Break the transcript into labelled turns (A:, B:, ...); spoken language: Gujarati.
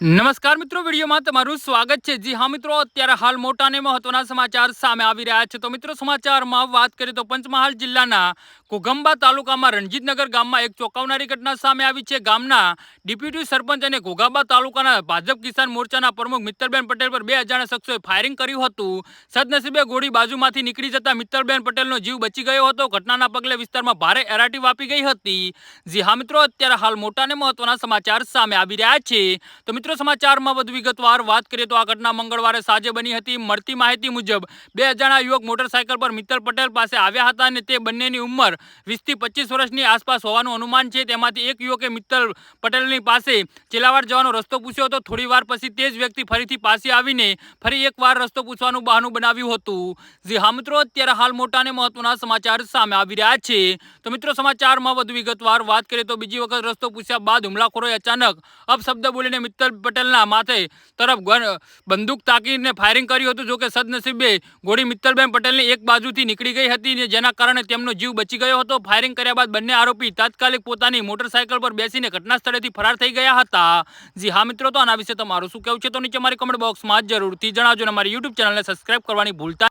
A: નમસ્કાર મિત્રો, વિડીયોમાં તમારું સ્વાગત છે. જી હા મિત્રો, અત્યારે હાલ મોટા અને મહત્વના સમાચાર સામે આવી રહ્યા છે. તો મિત્રો, સમાચારમાં વાત કરીએ તો પંચમહાલ જિલ્લાના ઘોગંબા તાલુકામાં રણજીતનગર ગામમાં એક ચોંકાવનારી ઘટના સામે આવી છે. ગામના ડેપ્યુટી સરપંચ અને ઘોઘાબા તાલુકાના ભાજપ કિસાન મોરચાના પ્રમુખ મિત્તલબેન પટેલ પર બે અજાણ્યા શખ્સોએ ફાયરિંગ કર્યું હતું. સદનસીબે ગોળી બાજુમાંથી નીકળી જતા મિત્તલબેન પટેલનો જીવ બચી ગયો હતો. ઘટનાના પગલે વિસ્તારમાં ભારે એરાટી વાપી ગઈ હતી. જી હા મિત્રો, અત્યારે હાલ મોટા અને મહત્વના સમાચાર સામે આવી રહ્યા છે. તો મિત્રો, સમાચારમાં વધુ વિગતવાર વાત કરીએ તો આ ઘટના મંગળવારે સાંજે બની હતી. મળતી માહિતી મુજબ બે અજાણા યુવક મોટરસાયકલ પર મિત્તલ પટેલ પાસે આવ્યા હતા અને તે બંનેની ઉંમર વીસથી પચીસ વર્ષની આસપાસ હોવાનું અનુમાન છે. તેમાંથી એક યુવકે મિત્તલ પટેલની પાસે ચેલાવાડ જવાનો રસ્તો પૂછ્યો હતો. થોડી વાર પછી તે જ વ્યક્તિ ફરીથી પાસે આવીને ફરી એકવાર રસ્તો પૂછવાનું બહાનું બનાવ્યું હતું. જે હા મિત્રો, અત્યારે હાલ મોટા અને મહત્વના સમાચાર સામે આવી રહ્યા છે. તો મિત્રો, સમાચારમાં વધુ વિગતવાર વાત કરીએ તો બીજી વખત રસ્તો પૂછ્યા બાદ હુમલાખોરોએ અચાનક અપશબ્દ બોલીને મિત્તલ પટેલના માથે તરફ બંદૂક તાકીને ફાયરિંગ કર્યું હતું. જોકે સદનસીબે ગોળી મિત્તલબેન પટેલની એક બાજુથી નીકળી ગઈ હતી જેના કારણે તેમનો જીવ બચી ગયો હતો. ફાયરિંગ કર્યા બાદ બંને આરોપી તાત્કાલિક પોતાની મોટરસાયકલ પર બેસીને ઘટના સ્થળેથી ફરાર થઈ ગયા હતા. જી હા મિત્રો, તો આના વિશે તમારું શું કહેવું છે? તો નીચે મારી કમેન્ટ બોક્સમાં જરૂરથી જણાવજો અને મારી યુટ્યુબ ચેનલને સબસ્ક્રાઇબ કરવાની ભૂલતા